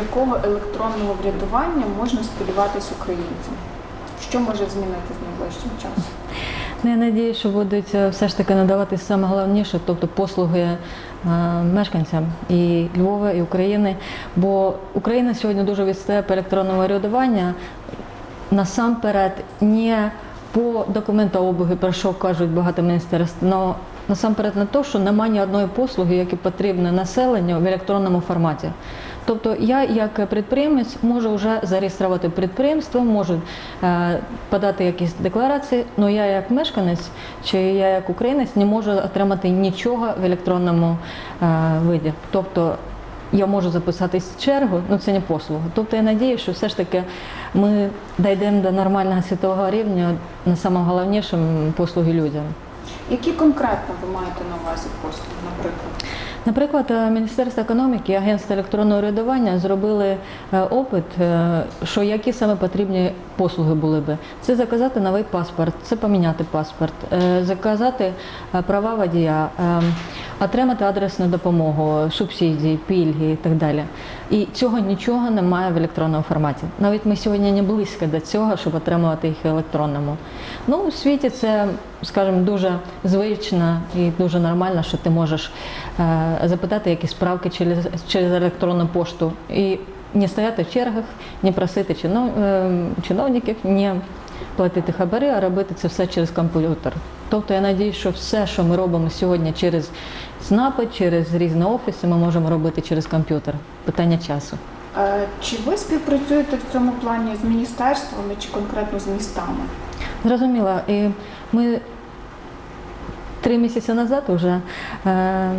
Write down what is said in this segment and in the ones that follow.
якого електронного врядування можна сподіватись українцям? Що може змінитися найближчим часом? Ну, я надію, що будуть е, все ж таки надавати саме головніше, тобто послуги е, мешканцям і Львова, і України. Бо Україна сьогодні дуже відстає по електронному урядування насамперед не по документообігу, про що кажуть багато міністерств, але насамперед на те, що немає ні одної послуги, яка потрібна населенню в електронному форматі. Тобто я як підприємець можу вже зареєструвати підприємство, можу е, подати якісь декларації, але я як мешканець чи я як українець не можу отримати нічого в електронному е, виді. Тобто я можу записатись в чергу, ну це не послуга. Тобто я надію, що все ж таки ми дійдемо до нормального світового рівня на найголовнішим послуги людям. Які конкретно ви маєте на увазі послуги, наприклад? Наприклад, е, Міністерство економіки і Агентство електронного урядування зробили е, опит, е, що які саме потрібні послуги були би. Це заказати новий паспорт, це поміняти паспорт, заказати права водія, е, отримати адресну допомогу, субсидії, пільги і так далі. І цього нічого немає в електронному форматі. Навіть ми сьогодні не близько до цього, щоб отримувати їх в електронному. Ну, у світі це, скажімо, дуже звично і дуже нормально, що ти можеш е, запитати якісь справки через, через електронну пошту і не стояти в чергах, не просити чинов, е, чиновників, не платити хабари, а робити це все через комп'ютер. Тобто я надію, що все, що ми робимо сьогодні через СНАПи, через різні офіси, ми можемо робити через комп'ютер. Питання часу. Чи ви співпрацюєте в цьому плані з міністерствами чи конкретно з містами? Зрозуміло. І ми три місяці назад вже е,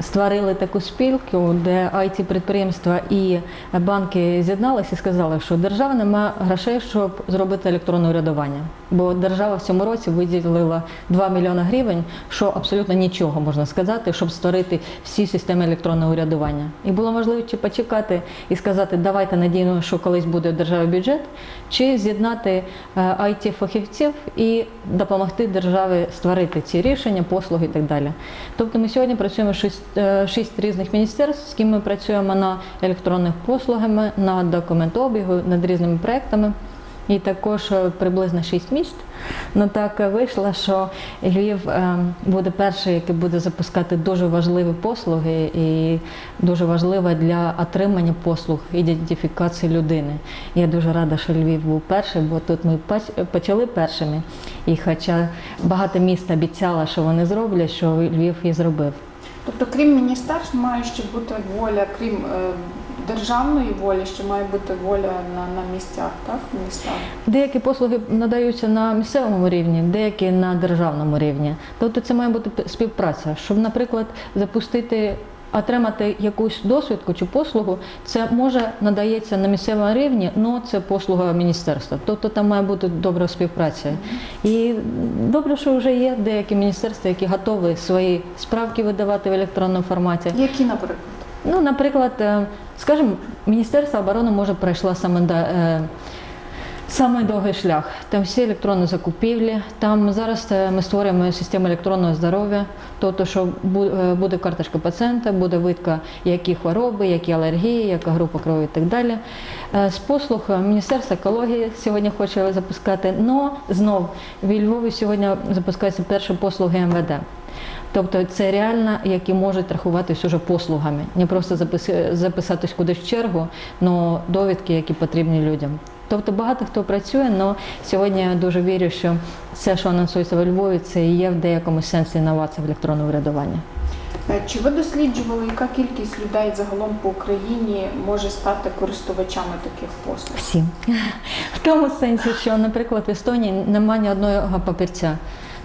створили таку спілку, де it підприємства і банки з'єдналися і сказали, що держава не має грошей, щоб зробити електронне урядування. Бо держава в цьому році виділила 2 мільйони гривень, що абсолютно нічого можна сказати, щоб створити всі системи електронного урядування. І було можливо чи почекати і сказати, давайте надіємо, що колись буде в державі бюджет, чи з'єднати it фахівців і допомогти державі створити ці рішення, послуги і так далі. Тобто ми сьогодні працюємо е, шість різних міністерств, з ким ми працюємо на електронних послугами, на документообігу, над різними проектами. І також е, приблизно шість міст. Ну так е, вийшло, що Львів е, буде перший, який буде запускати дуже важливі послуги і дуже важливе для отримання послуг ідентифікації людини. Я дуже рада, що Львів був перший, бо тут ми почали першими. І хоча багато міст обіцяло, що вони зроблять, що Львів і зробив. Тобто, крім міністерств, має ще бути воля, крім е, державної волі, ще має бути воля на, на місцях, так? Містах. Деякі послуги надаються на місцевому рівні, деякі на державному рівні. Тобто це має бути співпраця, щоб, наприклад, запустити. Отримати якусь досвідку чи послугу, це може надається на місцевому рівні, але це послуга міністерства. Тобто там має бути добра співпраця. І добре, що вже є деякі міністерства, які готові свої справки видавати в електронному форматі. Які, наприклад? Ну, наприклад, е, скажімо, Міністерство оборони може пройшло саме е, Самий довгий шлях. Там всі електронні закупівлі. Там зараз е, ми створюємо систему електронного здоров'я, тобто, що е, буде карточка пацієнта, буде видка, які хвороби, які алергії, яка група крові і так далі. Е, З послуг Міністерства екології сьогодні хоче запускати. Но знов в Львові сьогодні запускаються перші послуги МВД. Тобто це реально, які можуть рахуватись уже послугами, не просто запис- записатись кудись в чергу, але довідки, які потрібні людям. Тобто багато хто працює, але сьогодні я дуже вірю, що все, що анонсується во Львові, це і є в деякому сенсі інновація в електронному врядуванні. Е, Чи ви досліджували, яка кількість людей загалом по Україні може стати користувачами таких послуг? Всі. В тому сенсі, що, наприклад, в Естонії немає ні одного папірця.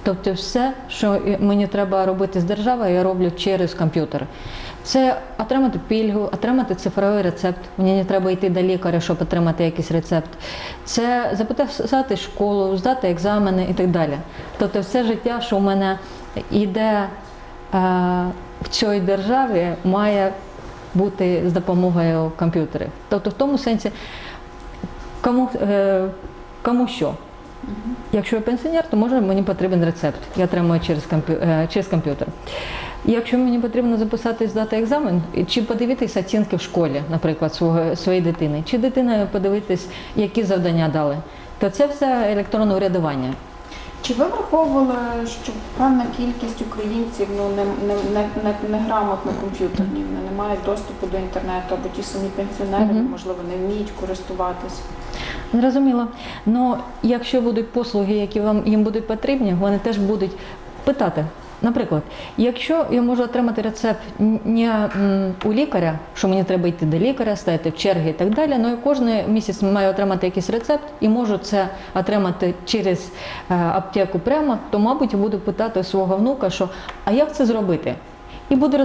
Тобто все, що мені треба робити з державою, я роблю через комп'ютер. Це отримати пільгу, отримати цифровий рецепт. Мені не треба йти до лікаря, щоб отримати якийсь рецепт. Це записати школу, здати екзамени і так далі. Тобто все життя, що в мене йде е, в цій державі, має бути з допомогою комп'ютерів. Тобто в тому сенсі, кому, е, кому що. Якщо я пенсіонер, то може мені потрібен рецепт. Я отримую через, комп'ю... е, через комп'ютер. Якщо мені потрібно записати здати екзамен, чи подивитися оцінки в школі, наприклад, свого, своєї дитини, чи дитина подивитись, які завдання дали, то це все електронне урядування. Чи ви враховували, що певна кількість українців ну не, не, не, не, не грамотно комп'ютерні, не мають доступу до інтернету, або ті самі пенсіонери, Мгм. можливо, не вміють користуватись? Зрозуміло. Ну, якщо будуть послуги, які вам їм будуть потрібні, вони теж будуть питати. Наприклад, якщо я можу отримати рецепт не у лікаря, що мені треба йти до лікаря, стояти в черги і так далі, ну я кожен місяць маю отримати якийсь рецепт і можу це отримати через е, аптеку прямо, то, мабуть, буду питати свого внука, що а як це зробити? І буду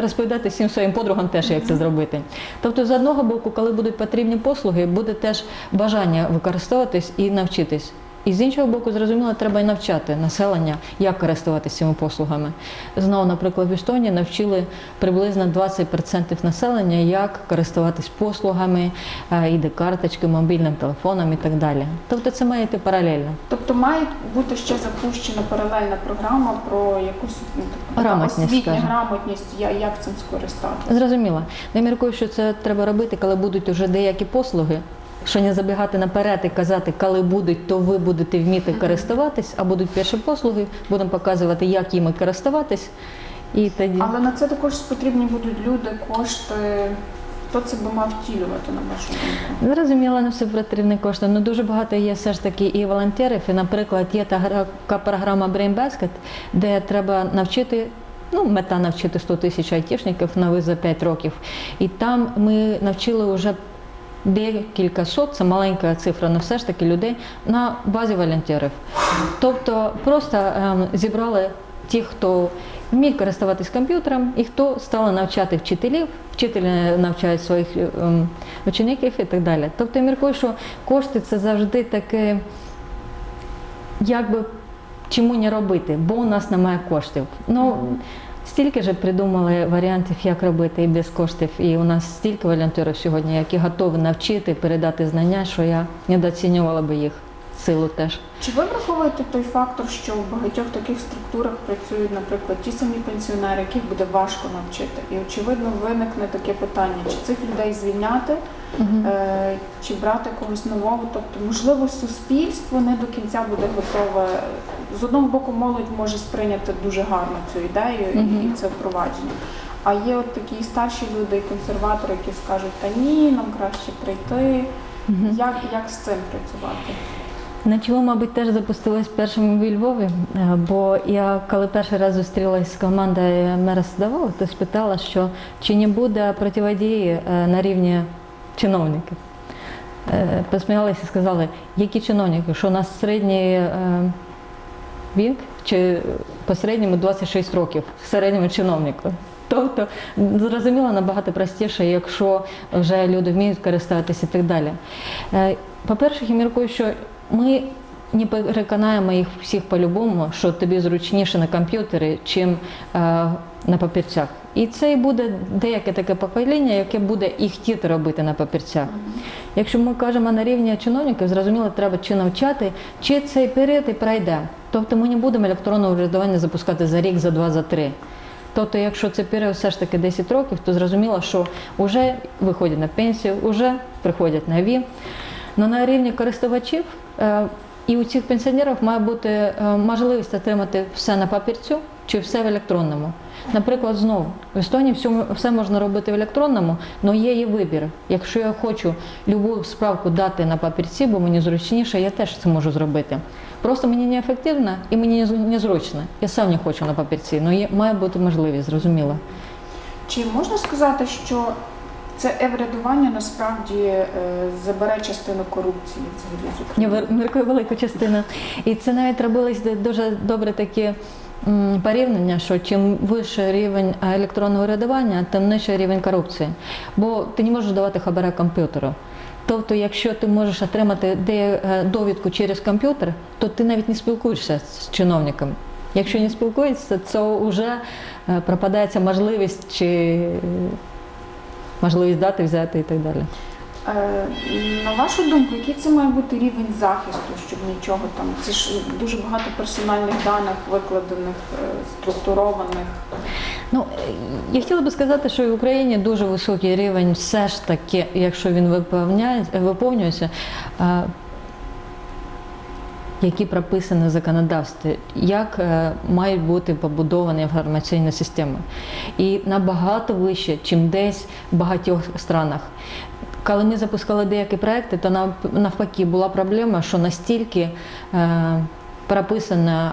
розповідати всім своїм подругам теж, як це зробити. Тобто, з одного боку, коли будуть потрібні послуги, буде теж бажання використовуватись і навчитись. І з іншого боку, зрозуміло, треба і навчати населення, як користуватися цими послугами. Знову, наприклад, в Естонії навчили приблизно 20% населення, як користуватись послугами, е, ід-карточки, мобільним телефоном і так далі. Тобто це має йти паралельно. Тобто має бути ще запущена паралельна програма про якусь ну, Грамотність, освітня скажімо. грамотність, як цим скористатися. Зрозуміло. Я міркую, що це треба робити, коли будуть вже деякі послуги. Що не забігати наперед і казати, коли будуть, то ви будете вміти користуватись, а будуть перші послуги, будемо показувати, як їми користуватись. І тоді Але на це також потрібні будуть люди, кошти. Хто це би мав втілювати, на вашу думку? зрозуміло, не все потрібні кошти. Ну дуже багато є все ж таки і волонтерів. І, наприклад, є така програма Brain Basket, де треба навчити. Ну, мета навчити 100 тисяч айтішників нових за 5 років. І там ми навчили вже декілька сот, це маленька цифра, але все ж таки людей на базі волонтерів. Тобто просто ем, зібрали ті, хто вміє користуватись комп'ютером, і хто стали навчати вчителів, вчителі навчають своїх ем, учеників і так далі. Тобто я міркую, що кошти це завжди таке, як би чому не робити, бо у нас немає коштів. Ну, Стільки ж придумали варіантів, як робити і без коштів. І у нас стільки волонтерів сьогодні, які готові навчити, передати знання, що я недооцінювала би їх силу теж. Чи ви враховуєте той фактор, що в багатьох таких структурах працюють, наприклад, ті самі пенсіонери, яких буде важко навчити? І очевидно виникне таке питання: чи цих людей звільняти, е, чи брати когось нового? Тобто, можливо, суспільство не до кінця буде готове. З одного боку, молодь може сприйняти дуже гарно цю ідею і- це впровадження. А є от такі старші люди консерватори, які скажуть, та ні, нам краще прийти. Як, як з цим працювати? На чому, мабуть, теж запустилась першим у Львові, е, бо я коли перший раз зустрілася з командою мера Садового, то спитала, що чи не буде протидії е, на рівні чиновників. Е, Посміялися і сказали, які чиновники, що у нас середній вік чи по середньому 26 років, середньому чиновнику. Тобто, зрозуміло, набагато простіше, якщо вже люди вміють користуватися і так далі. Е, По-перше, я міркую, що ми не переконаємо їх всіх по-любому, що тобі зручніше на комп'ютері, чим е, на папірцях. І це і буде деяке таке покоління, яке буде і хотіти робити на папірцях. Якщо ми кажемо на рівні чиновників, зрозуміло, треба чи навчати, чи цей період і пройде. Тобто ми не будемо електронне урядування запускати за рік, за два, за три. Тобто, якщо це період все ж таки 10 років, то зрозуміло, що вже виходять на пенсію, вже приходять нові. Но на рівні користувачів е, і у цих пенсіонерів має бути е, можливість отримати все на папірцю чи все в електронному. Наприклад, знову в Естонії все, можна робити в електронному, але є і вибір. Якщо я хочу любу справку дати на папірці, бо мені зручніше, я теж це можу зробити. Просто мені не ефективно і мені не- незручно. Я сам не хочу на папірці, але має бути можливість, зрозуміло. Чи можна сказати, що це еврядування насправді е, забере частину корупції взагалі з України? велику частину. І це навіть робилось дуже добре такі порівняння, що чим вищий рівень електронного урядування, тим нижчий рівень корупції. Бо ти не можеш давати хабара комп'ютеру. Тобто, якщо ти можеш отримати е, довідку через комп'ютер, то ти навіть не спілкуєшся з чиновником. Якщо не спілкуєшся, то вже е, пропадає ця можливість чи можливість дати, взяти і так далі. Е, На вашу думку, який це має бути рівень захисту, щоб нічого там? Це ж дуже багато персональних даних викладених, е, структурованих. Ну, е, я хотіла би сказати, що в Україні дуже високий рівень, все ж таки, якщо він виповнюється, які прописані в законодавстві, як е, мають бути побудовані інформаційні системи. І набагато вище, чим десь в багатьох странах. Коли ми запускали деякі проекти, то нав- навпаки була проблема, що настільки е, прописано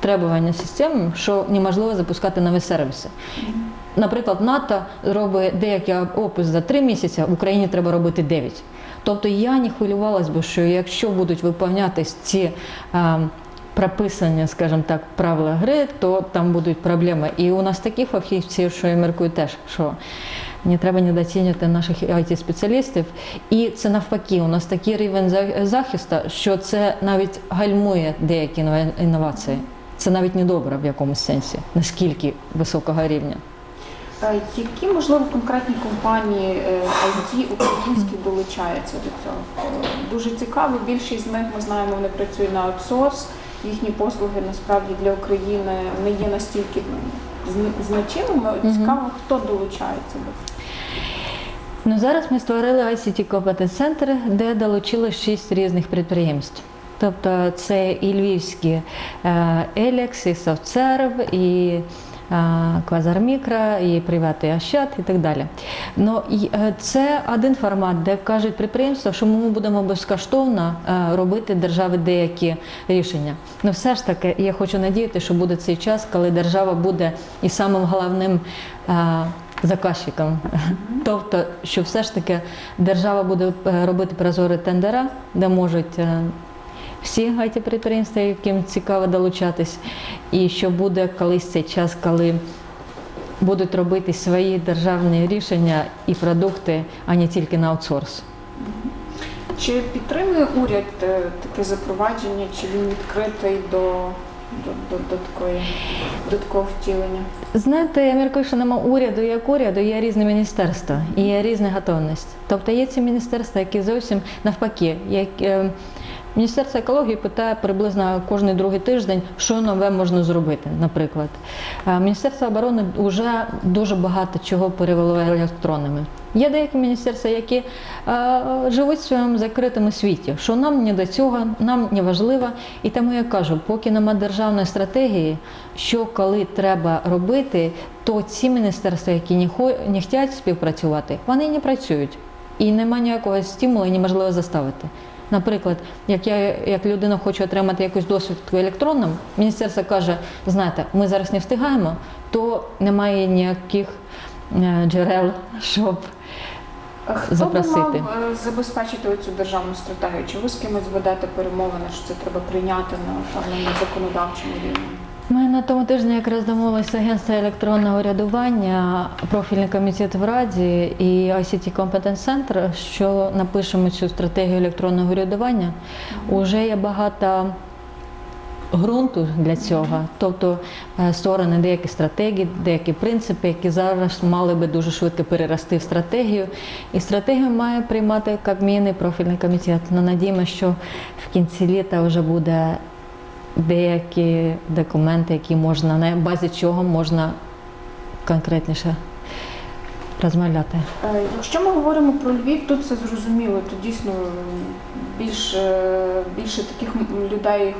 требування систем, що неможливо запускати нові сервіси. Наприклад, НАТО робить деякий опис за три місяці, в Україні треба робити 9. Тобто я не хвилювалась би, що якщо будуть виконуватись ці е, прописані, скажімо так, правила гри, то там будуть проблеми. І у нас такі фахівці, що я міркую теж, що не треба недооцінювати наших it спеціалістів І це навпаки, у нас такий рівень захисту, що це навіть гальмує деякі інновації. Це навіть не добре в якомусь сенсі, наскільки високого рівня. Е, Які, можливо, конкретні компанії е, IT українські долучаються до цього? Е, Дуже цікаво. Більшість з них ми знаємо, вони працюють на аутсорс. Їхні послуги насправді для України не є настільки зн- значимими. Цікаво, хто долучається до цього. Ну, зараз ми створили ICT Competence Center, де долучили шість різних підприємств. Тобто це і львівські е, Елекс, і Софтсерв, і Квазармікро, і Приват і Ощад, і так далі. Ну, і, е, це один формат, де кажуть підприємства, що ми будемо безкоштовно е, робити держави деякі рішення. Ну, все ж таки, я хочу надіяти, що буде цей час, коли держава буде і самим головним. е, Заказчиком, тобто, що все ж таки держава буде робити прозорі тендера, де можуть всі it підприємства, яким цікаво долучатись, і що буде колись цей час, коли будуть робити свої державні рішення і продукти, а не тільки на аутсорс. Чи підтримує уряд е, таке запровадження, чи він відкритий до, до, до, до, такої, до такого втілення? Знаєте, я міркую, що нема уряду як уряду, є різні міністерства і є різна готовність. Тобто є ці міністерства, які зовсім навпаки, як е, Міністерство екології питає приблизно кожний другий тиждень, що нове можна зробити, наприклад. Е, Міністерство оборони вже дуже багато чого перевело електронними. Є деякі міністерства, які е, живуть в своєму закритому світі, що нам не до цього, нам не важливо. І тому я кажу, поки нема державної стратегії, що коли треба робити, то ці міністерства, які не, хо- не хочуть співпрацювати, вони не працюють. І немає ніякого стимулу, і неможливо заставити. Наприклад, як я як людина хочу отримати якусь досвідку електронним, міністерство каже, знаєте, ми зараз не встигаємо, то немає ніяких е, джерел, щоб Хто Запросити. би мав е, забезпечити цю державну стратегію? Чи ви з кимось ведете перемовини, що це треба прийняти на законодавчому рівні? Ми на тому тижні якраз домовилися з агентства електронного урядування, профільний комітет в Раді і ICT Competence Center, що напишемо цю стратегію електронного урядування. Уже є багато ґрунту для цього, тобто е, створені деякі стратегії, деякі принципи, які зараз мали би дуже швидко перерости в стратегію. І стратегію має приймати Кабмін і профільний комітет. Ну, надіємо, що в кінці літа вже буде деякі документи, які можна на базі чого можна конкретніше розмовляти. Е, Якщо ми говоримо про Львів, тут це зрозуміло, то дійсно м, більш, е, більше таких людей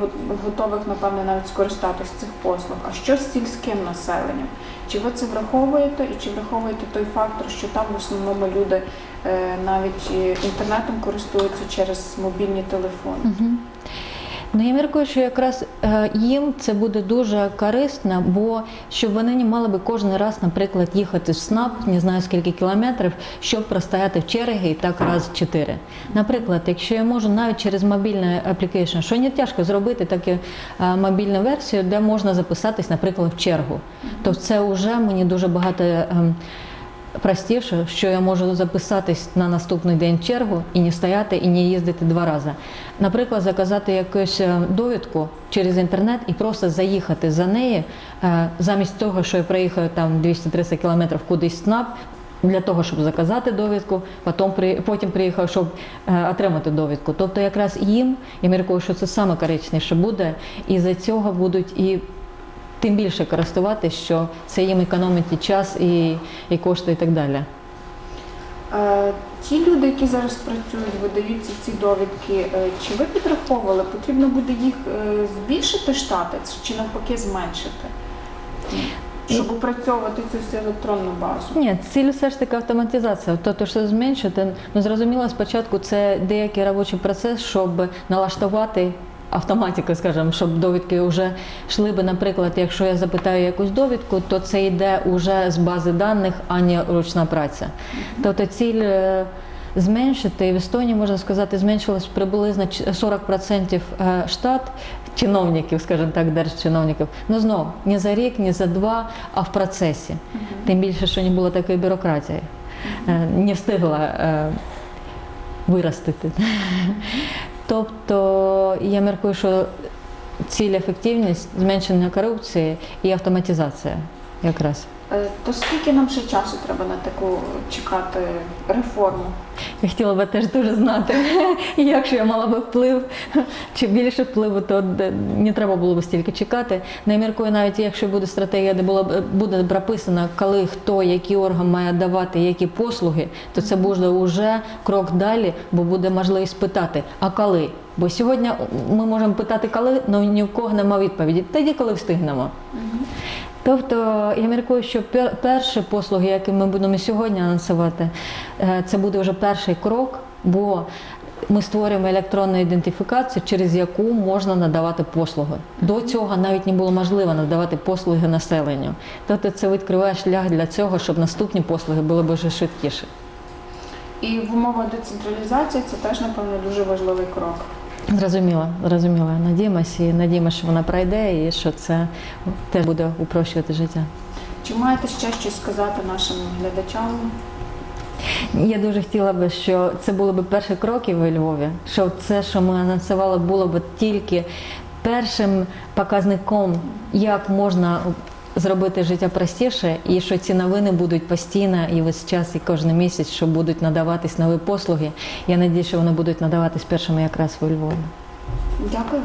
готових, напевне, навіть скористатися цих послуг. А що з сільським населенням? Чи ви це враховуєте і чи враховуєте той фактор, що там в основному люди е, навіть інтернетом користуються через мобільні телефони? Угу. Ну, я міркую, що якраз е, їм це буде дуже корисно, бо щоб вони не мали би кожен раз, наприклад, їхати в СНАП, не знаю скільки кілометрів, щоб простояти в черги і так раз чотири. Наприклад, якщо я можу навіть через мобільний аплікейшн, що не тяжко зробити таку е, мобільну версію, де можна записатись, наприклад, в чергу, то це вже мені дуже багато. Простіше, що я можу записатись на наступний день чергу і не стояти, і не їздити два рази. Наприклад, заказати якусь е, довідку через інтернет і просто заїхати за неї, е, замість того, що я проїхаю там 230 кілометрів кудись СНАП, Для того, щоб заказати довідку, потім, при- потім приїхав, щоб е, отримати довідку. Тобто якраз їм, я міркую, що це саме корисніше буде, і за цього будуть і тим більше користуватися, що це їм економить і час, і, і кошти, і так далі. Е, Ті люди, які зараз працюють, видають ці- ці довідки, е, чи ви підраховували, потрібно буде їх е, збільшити штати чи навпаки зменшити, щоб опрацьовувати цю всю електронну базу? Ні, ціль все ж таки автоматизація. Тобто, що зменшити, ну зрозуміло, спочатку це деякий робочий процес, щоб налаштувати автоматику, скажімо, щоб довідки вже йшли би, наприклад, якщо я запитаю якусь довідку, то це йде вже з бази даних, а не ручна праця. Тобто ціль е, зменшити, і в Естонії, можна сказати, зменшилось приблизно 40% е, штат чиновників, скажімо так, держчиновників. Ну знов, не за рік, не за два, а в процесі. Тим більше, що не було такої бюрократії, Е, не встигла виростити. Тобто я міркую, що ціль ефективність, зменшення корупції і автоматизація якраз. Е, То скільки нам ще часу треба на таку чекати реформу? Я хотіла би теж дуже знати, якщо я мала би вплив чи більше впливу, то не треба було б стільки чекати. Не міркую, навіть якщо буде стратегія, де було б буде прописано, коли хто, який орган має давати які послуги, то це буде вже крок далі, бо буде можливість питати, а коли? Бо сьогодні ми можемо питати коли, але ні в кого немає відповіді. Тоді, коли встигнемо. Тобто я міркую, що пер- перші послуги, які ми будемо сьогодні анонсувати, е, це буде вже перший крок, бо ми створюємо електронну ідентифікацію, через яку можна надавати послуги. До цього навіть не було можливо надавати послуги населенню. Тобто це відкриває шлях для цього, щоб наступні послуги були вже швидкіші. І в умовах децентралізації це теж, напевно, дуже важливий крок. Зрозуміло, зрозуміло. Надіємося і надіємося, що вона пройде і що це теж буде упрощувати життя. Чи маєте ще щось сказати нашим глядачам? Я дуже хотіла би, що це були б перші кроки у Львові, що це, що ми анонсували, було б тільки першим показником, як можна зробити життя простіше, і що ці новини будуть постійно і весь час, і кожен місяць, що будуть надаватись нові послуги. Я надію, що вони будуть надаватись першими якраз у Львові. Дякую.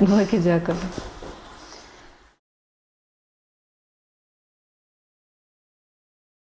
Велике дякую.